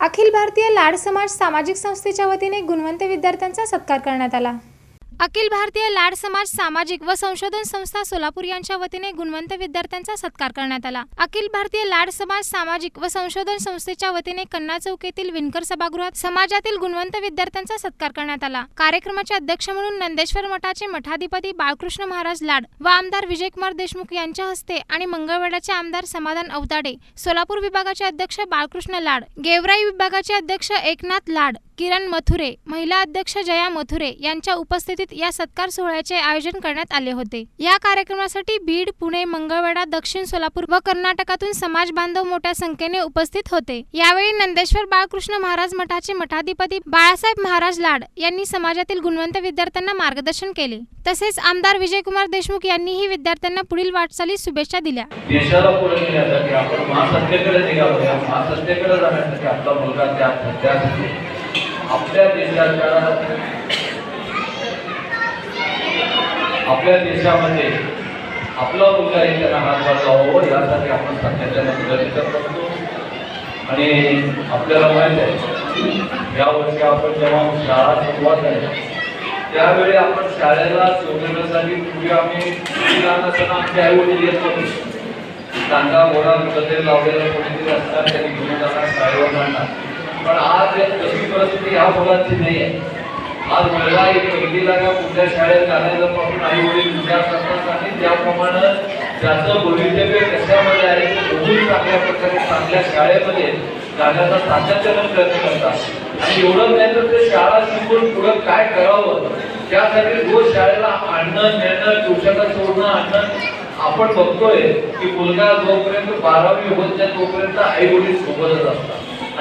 अखिल भारतीय लाड समाज सामाजिक संस्थेच्या वतीने गुणवंत विद्यार्थ्यांचा सत्कार करण्यात आला. अखिल भारतीय लाड समाज सामाजिक व संशोधन संस्था सोलापूर यांच्या वतीने गुणवंत विद्यार्थ्यांचा सत्कार करण्यात आला. अखिल भारतीय लाड समाज सामाजिक व संशोधन संस्थेच्या वतीने कन्ना चौक येथील विणकर सभागृहात समाजातील गुणवंत विद्यार्थ्यांचा सत्कार करण्यात आला. कार्यक्रमाचे अध्यक्ष म्हणून नंदेश्वर मठाचे मठाधिपती बाळकृष्ण महाराज लाड व आमदार विजयकुमार देशमुख यांच्या हस्ते आणि मंगळवेढाचे आमदार समाधान अवताडे सोलापूर विभागाचे अध्यक्ष बाळकृष्ण लाड गेवराई विभागाचे अध्यक्ष एकनाथ लाड किरण मथुरे महिला अध्यक्ष जया मथुरे यांच्या उपस्थितीत या सत्कार सोहळ्याचे आयोजन करण्यात आले होते. या कार्यक्रमासाठी बीड पुणे मंगळवेढा दक्षिण सोलापूर व कर्नाटकातून समाज बांधव मोठ्या संख्येने उपस्थित होते. यावेळी नंदेश्वर बाळकृष्ण महाराज मठाचे मठाधिपती बाळासाहेब महाराज लाड यांनी समाजातील गुणवंत विद्यार्थ्यांना मार्गदर्शन केले. तसेच आमदार विजयकुमार देशमुख यांनीही विद्यार्थ्यांना पुढील वाटचाली शुभेच्छा दिल्या. देशाला पुढे नेण्यासाठी आपण महासत्तेकडे निघालो या महासत्तेकडे जाण्यासाठी आपला मुलगा त्या त्यासाठी आपल्या देशाच्या आपल्या देशामध्ये आपला मुलगा हे त्यांना हातभार लावावं हो, यासाठी आपण सत्याच्या प्रयत्न करतो. आणि आपल्याला माहीत आहे यावर्षी आपण जेव्हा शाळा सुरुवात आहे त्यावेळी आपण शाळेला सोडण्यासाठी पूर्वी आम्ही लहान असताना आमचे आई वडील येत होतो. कांदा घोडा कुठे लावलेला कोणीतरी असतात त्यांनी घेऊन जाणार शाळेवर जाणार पण आज एक ह्या मुलांची नाही आहे. आज महिला एक पहिलीला का कुठल्या शाळेत घालायला पाहून आई वडील विचार करतात आणि त्याप्रमाणे त्याचं भवितव्य कशामध्ये आहे ते बघून चांगल्या प्रकारे चांगल्या शाळेमध्ये जाण्याचा सातत्यानं प्रयत्न करतात. आणि एवढं नाही तर ते शाळा शिकून पुढं काय करावं? त्यासाठी रोज शाळेला आणणं नेणं ट्युशनला सोडणं आणणं आपण बघतोय की मुलगा जोपर्यंत बारावी होत नाही तोपर्यंत आई वडील सोबतच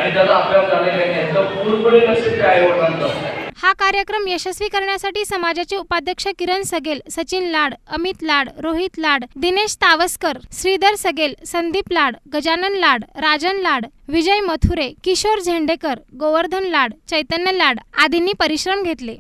आणि त्याचा अभ्यास नाही पूर्णपणे लक्ष त्या हा कार्यक्रम यशस्वी करण्यासाठी समाजाचे उपाध्यक्ष किरण सगेल सचिन लाड अमित लाड रोहित लाड दिनेश तावस्कर श्रीधर सगेल संदीप लाड गजानन लाड राजन लाड विजय मथुरे किशोर झेंडेकर गोवर्धन लाड चैतन्य लाड आदींनी परिश्रम घेतले.